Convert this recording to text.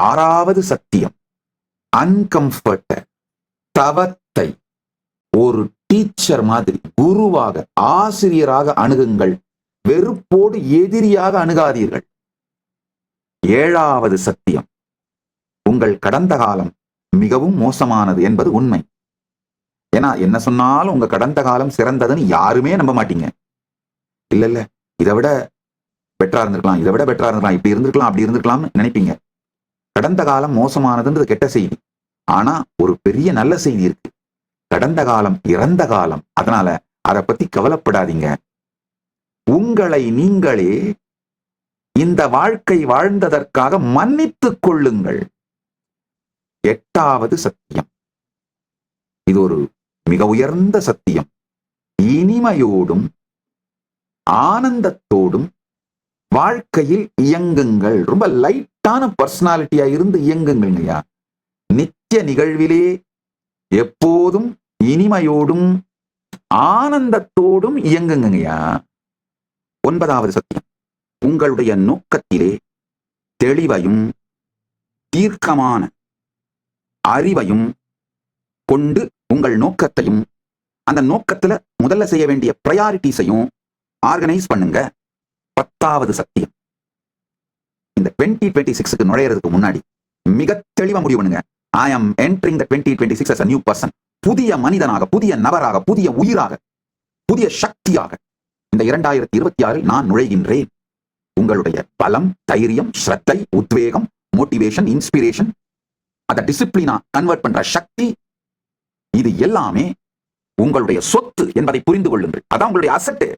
ஆறாவது சத்தியம். அன்கம்ஃபர்ட தவத்தை ஒரு டீச்சர் மாதிரி குருவாக ஆசிரியராக அணுகுங்கள். வெறுப்போடு எதிரியாக அணுகாதீர்கள். ஏழாவது சத்தியம். உங்கள் கடந்த காலம் மிகவும் மோசமானது என்பது உண்மை. ஏன்னா என்ன சொன்னாலும் உங்க கடந்த காலம் சிறந்ததுன்னு யாருமே நம்ப மாட்டீங்க. இல்ல இல்ல இதை விட பெட்டரா இருந்திருக்கலாம் இதை விட பெட்டரா இருந்திருக்கலாம் இப்படி இருந்திருக்கலாம் அப்படி இருந்திருக்கலாம்னு நினைப்பீங்க. கடந்த காலம் மோசமானதுன்றது கெட்ட செய்தி. ஆனா ஒரு பெரிய நல்ல செய்தி இருக்கு. கடந்த காலம் இறந்த காலம் அதனால அதை பத்தி கவலைப்படாதீங்க. உங்களை நீங்களே இந்த வாழ்க்கை வாழ்ந்ததற்காக மன்னித்துக் கொள்ளுங்கள். எட்டாவது சத்தியம். இது ஒரு மிக உயர்ந்த சத்தியம். இனிமையோடும் ஆனந்தத்தோடும் வாழ்க்கையில் இயங்குங்கள். ரொம்ப லைட் கரெக்டான பர்சனாலிட்டியா இருந்து இயங்குங்கய்யா நித்திய நிகழ்விலே எப்போதும் இனிமையோடும் ஆனந்தத்தோடும் இயங்குங்கய்யா ஒன்பதாவது சத்தியம். உங்களுடைய நோக்கத்திலே தெளிவையும் தீர்க்கமான அறிவையும் கொண்டு உங்கள் நோக்கத்தையும் அந்த நோக்கத்துல முதல்ல செய்ய வேண்டிய ப்ரையாரிட்டிஸையும் ஆர்கனைஸ் பண்ணுங்க. பத்தாவது சத்தியம். இந்த டுவெண்ட்டி டுவெண்ட்டி சிக்ஸுக்கு நுழையிறதுக்கு முன்னாடி மிக தெளிவா முடிவு பண்ணுங்க. I am entering the twenty twenty six new person புதிய மனிதனாக புதிய நபராக புதிய உயிராக புதிய சக்தியாக இந்த இரண்டாயிரத்தி இருபத்தி ஆறில் நான் நுழைகின்றேன். உங்களுடைய பலம் தைரியம் ஸ்ரத்தை உத்வேகம் மோட்டிவேஷன் இன்ஸ்பிரேஷன் அதை டிசிப்ளினா கன்வெர்ட் பண்ற சக்தி இது எல்லாமே உங்களுடைய சொத்து என்பதை புரிந்து கொள்ளுங்கள். அதான் உங்களுடைய அசட்டு